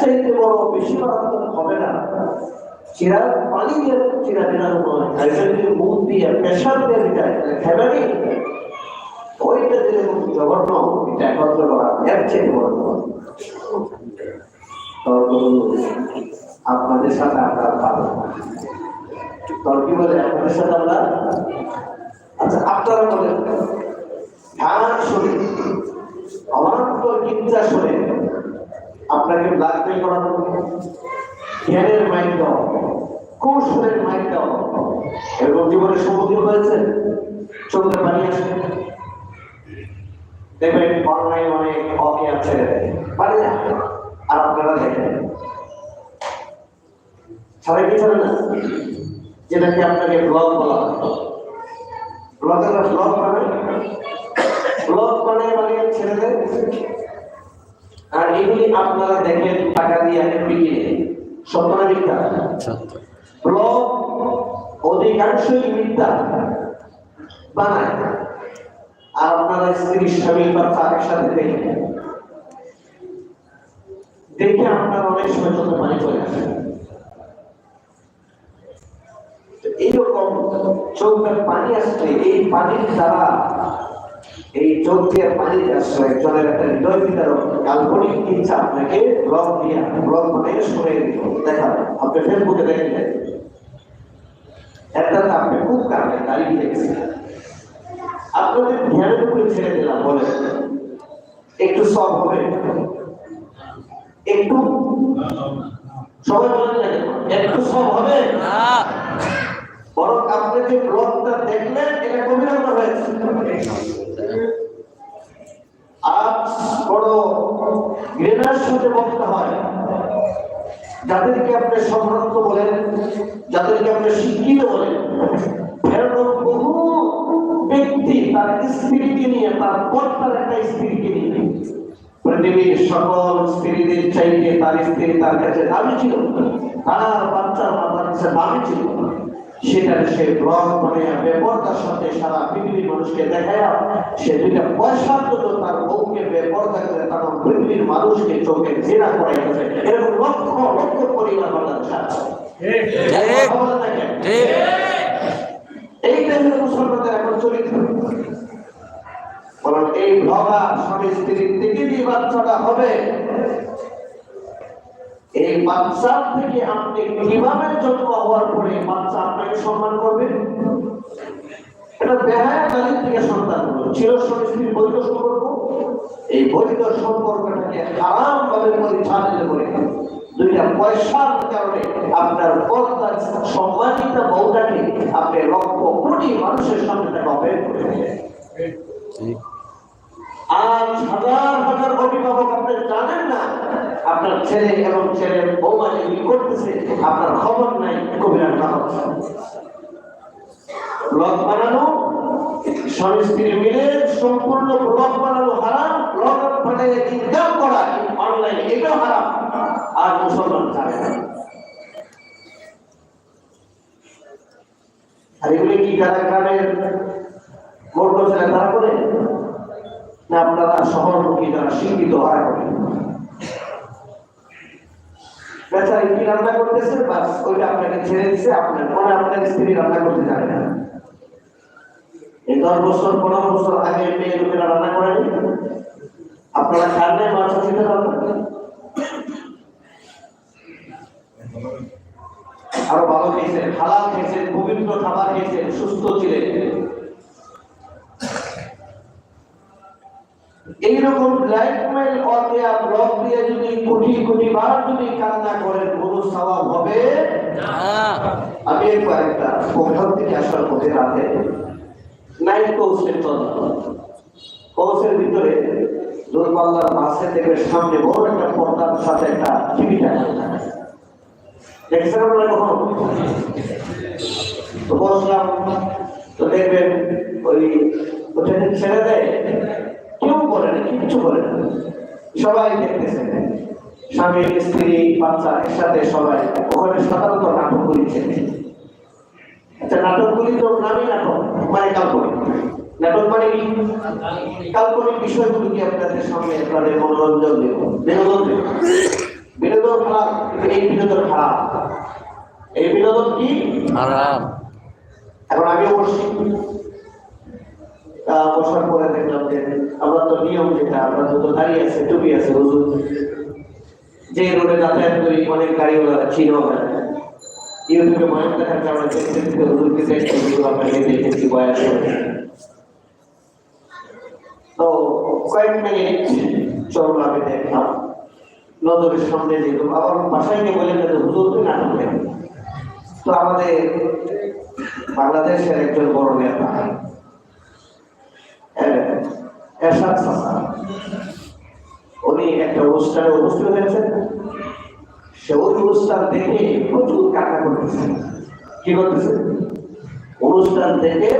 চাইতে বড় বেশি মারাত্মক হবে না। চিরাগ পানি দিয়ে চিরা দিলানো নয় যদি মুখ দিয়ে প্রেশার দিয়ে ওইটা দিলে জঘন্য, এটা একত্র করা, এর চাইতে বড় আপনাদের সাথে আমরা ভালো। বলে আপনাদের সাথে আমরা আচ্ছা আপনারা বলেন। ধ্যান শুনে। অমান্তর চিন্তা শুনে আপনাকে ব্ল্যাকমেল করানো জ্ঞানের মাইন্ড দাও কৌশলের মাইন্ড দাও এরকম জীবনে সমুদ্র হয়েছে? চোখে পানি আসে দেখবেন অনলাইন অনেক অজ্ঞান ছেড়ে দেয় আর আপনারা দেখেন। ছাড়া কি ছাড়ে না? যেটাকে আপনাকে ব্লগ বলা হয়। ব্লগের ব্লগ মানে ব্লগ মানে মানে ছেড়ে দেয় আর এগুলি আপনারা দেখেন টাকা দিয়ে এমপি কিনে সত্য মিথ্যা? ব্লগ অধিকাংশই মিথ্যা বানায়। আর আপনারা স্ত্রী স্বামী বাচ্চা একসাথে দেখেন। দেখে আপনার অনেক সময় চোখে পানি চলে আসে এইরকম চোখের পানি আসলে এই পানির দ্বারা এই চোখ দিয়ে পানি একটা কাল্পনিক ইচ্ছা আপনাকে ব্লগ দিয়ে ব্লগ মানে শুনে দেখাবে আপনি ফেসবুকে দেখলেন আপনি খুব কারণে দাঁড়িয়ে দেখছেন আপনাদের ধ্যানের উপরে ছেড়ে দিলাম বলে একটু সব হবে? একটু? সবাই বলেন না একটু সব হবে? বরং আপনি যে ব্লগটা দেখলেন এটা গভীরতা হয়েছে আজ বড় ঘৃণার বলতে হয়। যাদেরকে আপনি সম্ভ্রান্ত বলেন, যাদেরকে আপনি শিক্ষিত বলেন বহু ব্যক্তি তার স্ত্রীকে নিয়ে, তার একটা স্ত্রীকে নিয়ে পৃথিবীর সকল স্ত্রীদের তার স্ত্রী তার কাছে দাবি ছিল। তার বাচ্চার মাতার দাবি ছিল। সেটা সে ব্লগ মানে বেপরদার সাথে সারা পৃথিবীর মানুষকে দেখায় সে দুইটা পয়সার জন্য তার বউকে বেপরদা করে তখন পৃথিবীর মানুষকে চোখে ঘৃণা করাইতেছে এরকম লক্ষ লক্ষ পরিবার বাংলাদেশ আছে। এই দেশের মুসলমানদের এখন চরিত্র বরং এই ভগা স্বামী স্ত্রীর থেকে যে বাচ্চাটা হবে। এই বাচ্চার থেকে আপনি কীভাবে জন্ম হওয়ার পরে বাচ্চা আপনাকে সম্মান করবে? এটা বেহায়া গালির থেকে সন্তান হলো। ছিল স্বামী বৈধ সম্পর্ক। এই বৈধ সম্পর্কটাকে আরাম ভাবে পরিচালিত করে দুইটা পয়সার কারণে আপনার পর্দার সম্মানিত বউটাকে আপনি লক্ষ কোটি মানুষের সামনে তাকে অপেক্ষা করে আজ হাজার হাজার অভিভাবক আপনি জানেন না আপনার ছেলে এবং ছেলের বৌমা যেগুলি করতেছে, আপনার খবর নাই কবিরা না বানানো, স্বামী স্ত্রী মিলে সম্পূর্ণ বানানো হারাম ইনকাম করা অনলাইন, এটাও হারাম, আর মুসলমান আর এগুলি কি যারা গ্রামের ছেলে তারা করে না, আপনারা শহরমুখী যারা শিক্ষিত হয় কি রান্না করতেছে? বাস, ওইটা আপনাকে ছেড়ে আপনার মনে আপনার স্ত্রী রান্না করতে জানে না। এই দশ বছর, পনেরো বছর আগে মেয়ে লোকেরা রান্না আপনারা আরও ভালো খেয়েছেন, হালাল খেয়েছেন, পবিত্র খাবার খেয়েছেন, সুস্থ এইরকম ব্ল্যাকমেল অদেয়া ব্লক দিয়ে যদি কোটি কোটি বার যদি কান্না করেন কোনো স্বভাব হবে? আমি একবার একটা কোথাও থেকে আসার পথে রাতে নাইট কোর্সের কোর্সের ভিতরে দূরপাল্লার বাসে থেকে সামনে বড় একটা পর্দার সাথে একটা টিভি থাকে দেখেছেন আপনারা কখনো? তো বসলাম তো দেখবেন ওই ওটা ছেড়ে দেয়। কিচ্ছু বলে না। সবাই দেখতেছে। স্বামী স্ত্রী বাচ্চা একসাথে সবাই। ওখানে সাধারণত নাটক করেছে আচ্ছা নাটকগুলি তো নামই নাটক মানে কাল্পনিক। নাটক মানে কি? কাল্পনিক বিষয়গুলিকে আপনাদের সামনে আপনাদের মনোরঞ্জন দেব। বিনোদন দেব। বিনোদন খারাপ এই বিনোদন খারাপ। এই বিনোদন কি? হারাম এখন বসছি তা বসার পরে দেখলাম যে আমরা তো নিয়ম যেটা, আমরা তো দাঁড়িয়ে আছে টুপি আছে, হুজুর। যে রোডে যাতায়াত করি, অনেক গাড়িওয়ালা ছিল আমরা। ইউটিউবে বয়ান দেখার কারণে দেখতে হুজুরকে দেখতে আপনাকে দেখেছি করে। তো কয়েক মিনিট চলল আমি দেখলাম। নজরের সামনে যেগুলো আবার বাসায় গিয়ে বললেন যে, হুজুর, তুই নাটক তো আমাদের বাংলাদেশের একজন বড় নেতা এরশাদ উনি একটা অনুষ্ঠানে উপস্থিত হয়েছেন। সে অনুষ্ঠান দেখে প্রচুর কান্না করতেছে। কি করতেছে? অনুষ্ঠান দেখে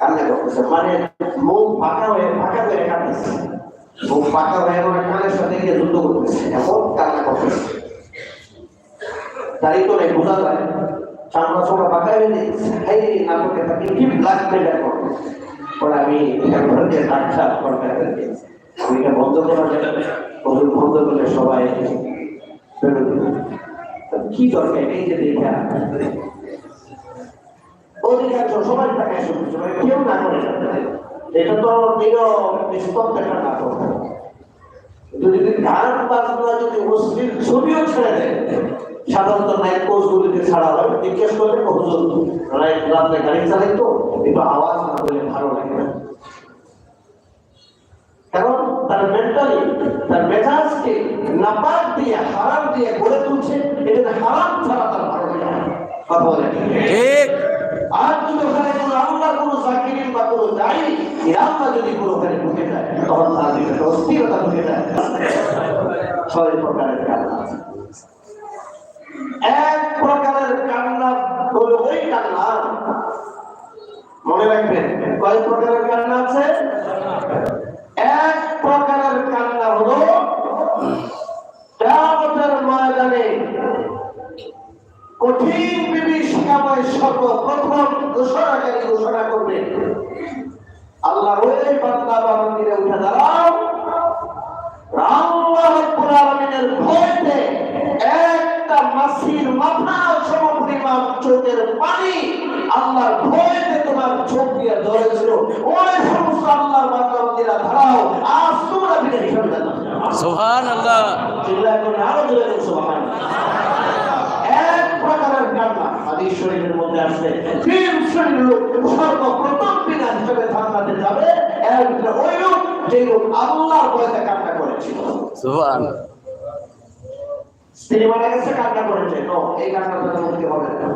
কান্না করতেছে। মানে মুখ ফাঁকা হয়ে ফাঁকা হয়ে কাঁদতেছে। মুখ ফাঁকা হয়ে মানে কানের সাথে গিয়ে যুদ্ধ করতেছে। এমন কান্না করতেছে। তারই তো নেই বোঝা যায়, চামড়া ছোড়া পাকা হয়ে দিচ্ছে এই নাটকে তাকে কি ব্লাক মেটার করবে আমি এটা বন্ধ করা বন্ধ করলে সবাই কি দরকার? এই যে দেখা সবাই না এটা তো যদি গান বাজনা যদি মুসলিম ছবিও ছেড়ে দেয় সাধারণত নাইট কোর্সগুলিতে ছাড়া হয় জিজ্ঞেস করলে হুজুর নাইট রাত্রে গাড়ি চালাই তো একটু আওয়াজ না করলে ভালো লাগে না। কারণ তার মেন্টালি তার মেজাজকে নাপাক দিয়ে হারাম দিয়ে গড়ে তুলছে এটা হারাম ছাড়া তার ভালো লাগে না। কথা বলে ঠিক। আর যদি ওখানে কোনো আল্লাহ কোনো জাকিরিন বা কোনো দায়ী এই যদি কোনো ওখানে ঢুকে যায় তখন তার অস্থিরতা ঢুকে যায়। ছয় প্রকারের কান্না আছে। এক প্রকারের কান্না হলো ওই কান্না। মনে রাখবেন, কয় প্রকারের কান্না আছে? এক প্রকারের কান্না হলো ময়দানে কঠিন বিভীষিকাময় সর্বপ্রথম ঘোষণাকারী ঘোষণা করবে। আল্লাহ ওই বান্দা বান্দিরে উঠে দাঁড়াও আল্লাহ রাব্বুল আলামিনের ভয়তে একটা মাসির মাথা সমপরিমাণ চোখের পানি আল্লাহর ভয়তে তোমার চোখ দিয়ে ধরেছিল ওই সমস্ত আল্লাহর বান্দা বান্দিরা দাঁড়াও আজ তোমরা বিনে হিসাবে সুহান আল্লাহ চিল্লায় করে আরও জোরে বলছো এক প্রকারের কান্না হাদিস শরীফের মধ্যে আসছে। তিন শ্রেণির লোক সর্বপ্রথম বিনা হিসেবে জান্নাতে যাবে। একটা ওই লোক যে লোক আল্লাহর ভয়তে কান্না করেছিল। সুহান তিনি মারা গেছে কান্না করেছে। এই কান্নাটা তো মুক্তি হবে না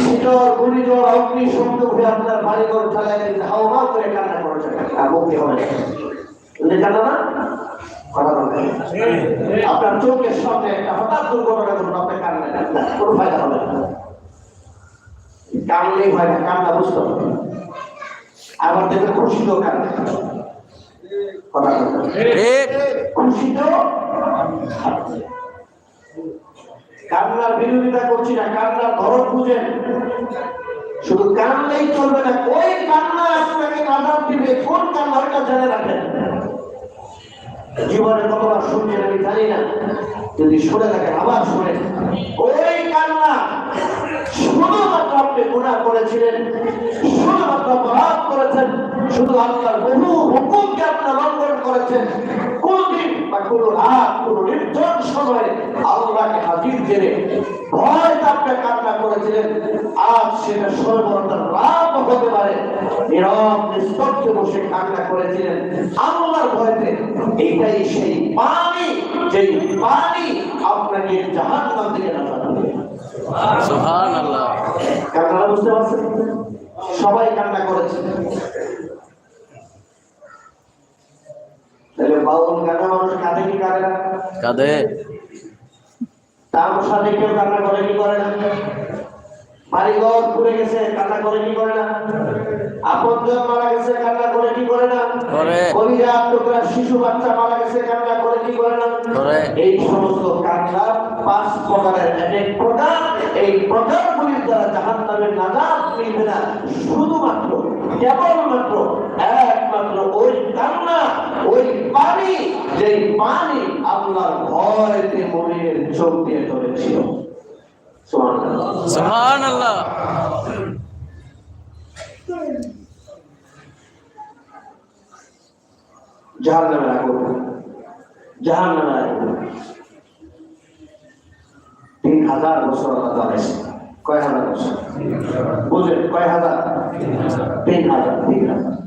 শীতল ঘূর্ণিঝড় অগ্নি শব্দ উঠে আপনার বাড়ি ঘর ঠেলায় দিতে হাওয়া করে কান্না করেছে আর মুক্তি হবে না। জানো না? আপনার চোখের সামনে একটা হঠাৎ দুর্ঘটনা ঘটলো আপনি কান্না কোনো ফায়দা হবে না। কানলেই হয় না কান্না বুঝতে হবে। আবার দেখবেন খুশিতেও কান্না খুশিতেও কান্নার বিরোধিতা করছি না, কান্নার ধরন বুঝেন। শুধু কানলেই চলবে না, ওই কান্না আপনাকে আজাদ দিবে, কোন কান্না ওইটা জেনে রাখেন। জীবনে কতবার শুনছেন আমি জানি না, যদি শুনে থাকেন, আবার শুনে ওই কান্না শুধুমাত্র আপনি গুণা করেছিলেন, শুধুমাত্র অপরাধ করেছেন, শুধু আল্লাহর বহু হুকুমকে আপনার লঙ্ঘন করেছেন। কোনদিন বা কোন রাত কোন নির্জন সময়ে আল্লাহকে হাজির জেনে ভয় আপনি কান্না করেছিলেন। আজ সেটা সর্বদার লাভ হতে পারে। নীরব নিস্তব্ধে বসে কান্না করেছিলেন। আল্লাহর ভয়তে এইটাই সেই পানি যেই পানি আপনাকে জাহান্নাম থেকে বুঝতে পারছেন? সবাই কান্না করেছে। তাহলে বাউল গানা মানুষ কাঁদে কি কাঁদে না? কাঁদে। তার সাথে কেউ কান্না করে কি করে না? বাড়িঘর পুড়ে গেছে কান্না করে কি করে না? আপনজন মারা গেছে কান্না করে কি করে না? করে। কলিজা টুকরা শিশু বাচ্চা মারা গেছে কান্না করে কি করে না? করে। এই সমস্ত কান্না পাঁচ প্রকারের। এক প্রকার এই প্রকারগুলির দ্বারা জাহান নামের নাজাত মিলবে না। শুধুমাত্র কেবলমাত্র একমাত্র ওই কান্না ওই পানি যেই পানি আল্লাহর ভয় মমিনের চোখ দিয়ে ধরেছিল। সুবহানাল্লাহ। আগুন আগুন তিন হাজার বছর আল্লাহ কয় হাজার বছর? বুঝলেন? কয় হাজার। তিন হাজার তিন হাজার।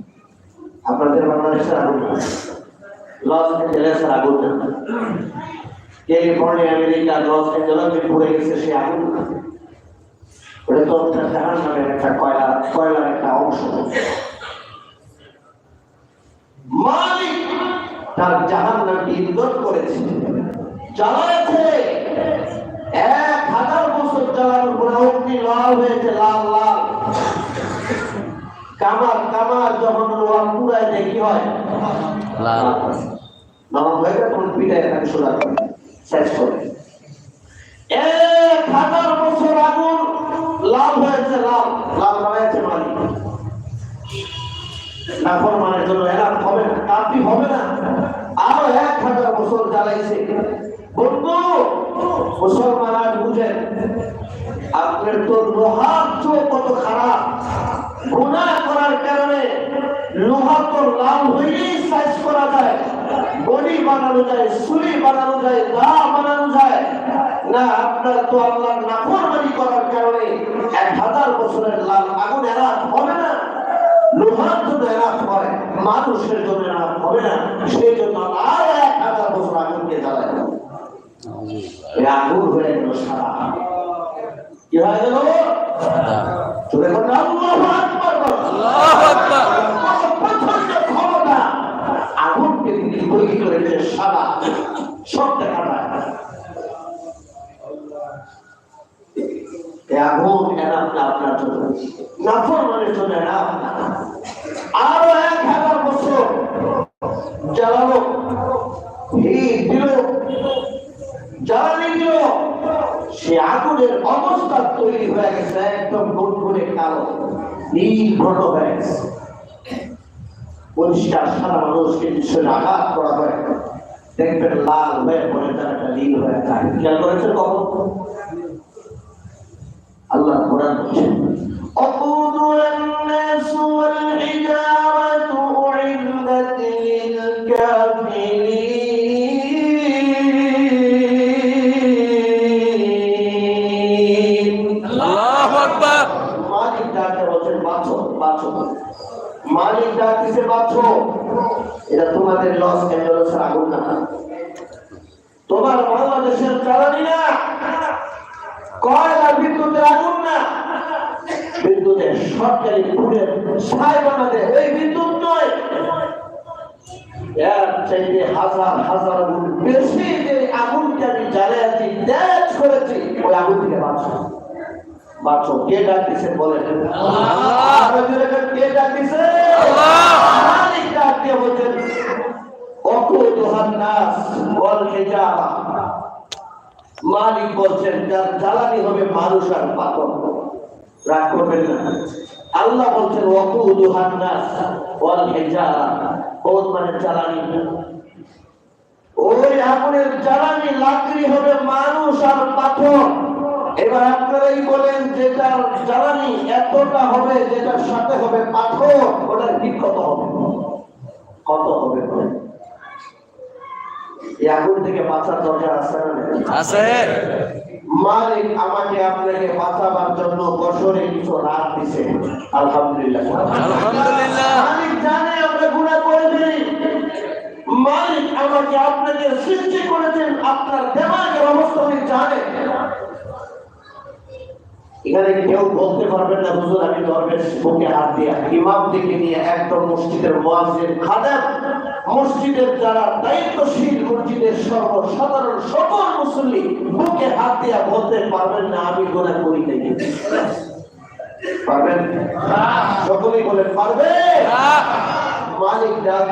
আপনাদের বাংলাদেশের আগুন লস এঞ্জেলেসের আগুন ক্যালিফোর্নিয়া, আমেরিকা, লস এঞ্জেলেসে পড়ে গেছে, সে আগুন ওটা তো একটা কয়লা, কয়লার একটা অংশ। মালিক তার জাহান করেছে। এক হাজার বছর জ্বালানোর পরে অগ্নি লাল হয়েছে, লাল লাল। কামার কামার যখন লোহা পুরায় দেয় কি হয়? লাল। নরম হয়ে গেলে তখন পিঠায় সোজা করে এক হাজার বছর আগুন লাল হয়েছে লাল লাল বানাইছে মালিক নাফরমানের জন্য এলাম হবে না কাপি হবে না আরও এক হাজার বছর জ্বালাইছে বন্ধু মুসলমান আজ বুঝেন আপনার তো লোহার চোখ কত খারাপ গুণা করার কারণে লোহা তো লাল হইলেই সাইজ করা যায় বডি বানানো যায় সুরি বানানো যায়, গা বানানো যায়। না, আপনার তো আল্লাহর নাফরমানি করার কারণে এক হাজার বছরের লাল আগুন এরা হবে না। লোহার জন্য হয়, মানুষের জন্য হবে না। সেই জন্য আর এক হাজার বছর আগুনকে জ্বালায় আগুন হয়ে গেল সারা। কি হয়ে গেল চলে গেল আল্লাহু আকবার বলো। আল্লাহু আকবার। প্রচণ্ড ক্ষমতা আগুনকে তিনি তৈরি সাদা সব দেখা যায় আগুন এনাম না আপনার জন্য নাফরমানের জন্য এনাম আরও এক হাজার বছর জ্বালানো দিল, জ্বালানি দিল। সে আগুনের অবস্থা তৈরি হয়ে গেছে, একদম গুনগুনে কালো, নীল হয়ে গেছে। পরিষ্কার সারা মানুষকে নিশ্চয় আঘাত করা হয়। দেখবেন লাল হয়ে পড়ে তার একটা লীল হয়ে থাকে খেয়াল করেছেন কখন? আল্লাহ কোরআন বলছেন বাঁচো বাঁচো। মালিক ডাকতেছে বাঁচো এটা তোমাদের লস অ্যাঞ্জেলসের আগুন না তোমার বাংলাদেশের জ্বালানি না কয়লা বিদ্যুতের আগুন না? বিদ্যুতের সরকারি পুরের ছাই বানাতে ওই বিদ্যুৎ নয়। এর চাইতে হাজার হাজার গুণ বেশি যে আগুনকে আমি জ্বালিয়েছি ড্যাচ করেছি, ওই আগুন থেকে বাঁচো। বাঁচো কে ডাকতেছে বলেন। কে ডাকতেছে মালিক বলছেন মালিক বলছেন যার জ্বালানি হবে মানুষ আর পাথর। রাগ করবেন না। আল্লাহ বলছেন ওয়াকুদুহান নাস ওয়াল হিজারা বহুত মানে জ্বালানি। ওই আগুনের জ্বালানি লাকড়ি হবে মানুষ আর পাথর। এবার আপনারাই বলেন যেটার জ্বালানি এতটা হবে যেটার সাথে হবে পাথর ওটার কি কত হবে? কত হবে বলেন? আগুন থেকে বাঁচার দরকার আছে না আছে। মালিক আমাকে আপনাকে বাঁচাবার জন্য বছরে কিছু রাত দিছে। আলহামদুলিল্লাহ। আলহামদুলিল্লাহ। মালিক জানে আমরা গুণা করে মালিক আমাকে আপনাকে সৃষ্টি করেছেন আপনার দেমাগের অবস্থা জানেন এখানে কেউ বলতে পারবেন না হুজুর আমি দরবেশ বুকে হাত দিয়া ইমাম দিকে নিয়ে একদম মসজিদের মুয়াজ্জিন খাদেম মসজিদের যারা দায়িত্বশীল মসজিদের সর্বসাধারণ সকল মুসল্লি বুকে হাত দিয়া বলতে পারবেন না আমি গোনা করি নাই। পারবেন? সকলেই বলেন পারবে মালিক ডাক